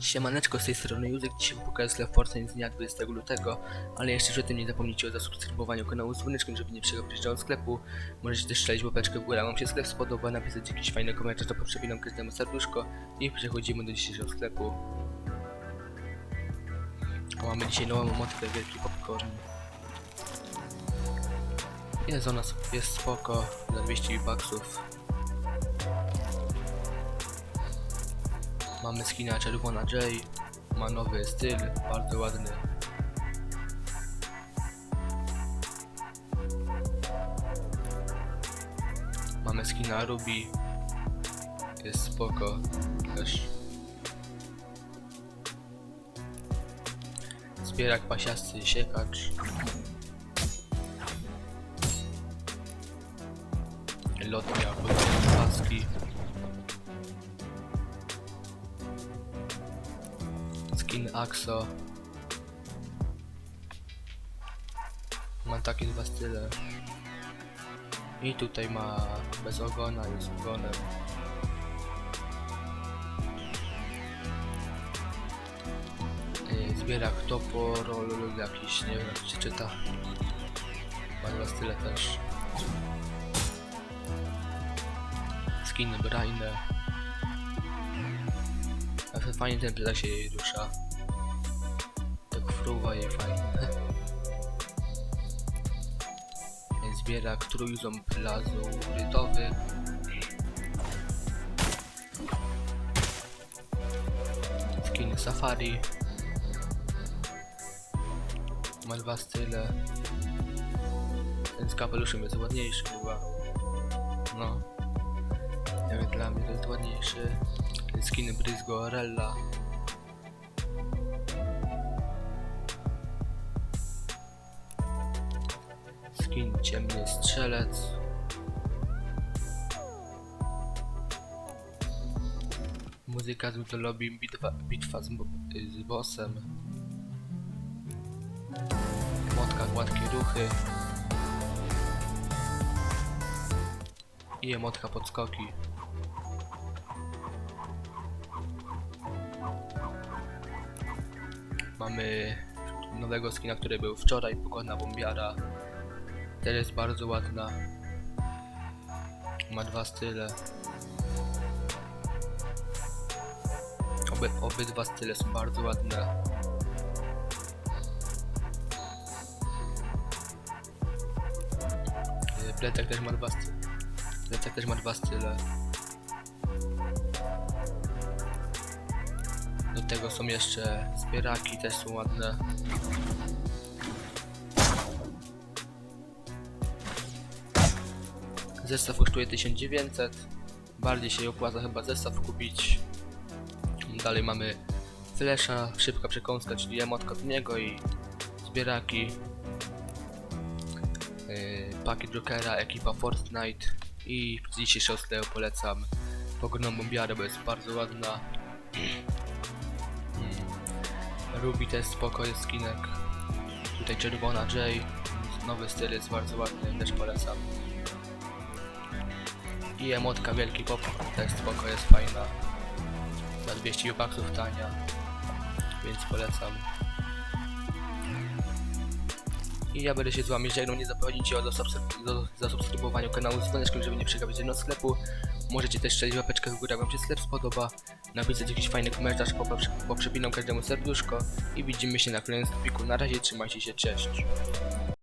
Siemaneczko, z tej strony Józek, dzisiaj pokażę sklep Fortnite z dnia 20 lutego, ale jeszcze przed tym nie zapomnijcie o zasubskrybowaniu kanału z dzwoneczkiem, żeby nie przegapić do sklepu. Możecie też strzelić łapeczkę w górę, wam się sklep spodoba, napisać jakiś fajny komentarz, to poprzewinam każdemu serduszko i przechodzimy do dzisiejszego sklepu. O, mamy dzisiaj nową motkę, wielki popcorn. Jest ona, jest spoko, za 200 baksów. Mamy skina Czerwona J, ma nowy styl, bardzo ładny. Mamy skina Ruby, jest spoko też. Zbierak pasiasty siekacz. Lotnia podwójne paski. Skin Axo. Ma takie dwa style. I tutaj ma bez ogona, jest ogonem. Yy, Zbierak topor, lub jakiś, nie wiem jak się czyta. Ma dwa style też. Skin Braine. Fajnie ten plecak się rusza. Tak fruwa jej fajnie. Zbiera trójząb lazurytowy. Skin Safari. Ma dwa style. Ten z kapeluszem jest ładniejszy chyba. No. Jak dla mnie to jest ładniejszy. Skin Brizgo Orella. Skin Ciemny Strzelec. Muzyka z Mytologii bitwa, bitwa z, z bossem. Motka Gładkie Ruchy. I emotka Podskoki. Mamy nowego skina, który był wczoraj, Pogodna Bombiara. Też jest bardzo ładna. Ma dwa style. Oby, obydwa style są bardzo ładne. Plecak też ma dwa style. Też ma dwa style. Tego są jeszcze zbieraki, też są ładne. Zestaw kosztuje 1900. Bardziej się opłaca chyba zestaw kupić. Dalej mamy flesza, szybka przekąska, czyli emotka od niego i zbieraki. Yy, pakiet Jokera, ekipa Fortnite i z dzisiejszego sklepu polecam pogodną bombiarę, bo jest bardzo ładna. Ruby też spoko jest skinek. Tutaj czerwona J. Nowy styl jest bardzo ładny, też polecam. I emotka wielki pop też spoko jest fajna. Za 200 baksów tania. Więc polecam. I ja będę się z wami żegnał, nie zapomnijcie o zasubskrybowaniu kanału z dzwoneczkiem, żeby nie przegapić jedno sklepu. Możecie też strzelić łapeczkę w górę, wam się sklep spodoba. Napisać jakiś fajny komentarz, poprze- poprzepinam każdemu serduszko. I widzimy się na kolejnym sklepiku. Na razie trzymajcie się, cześć.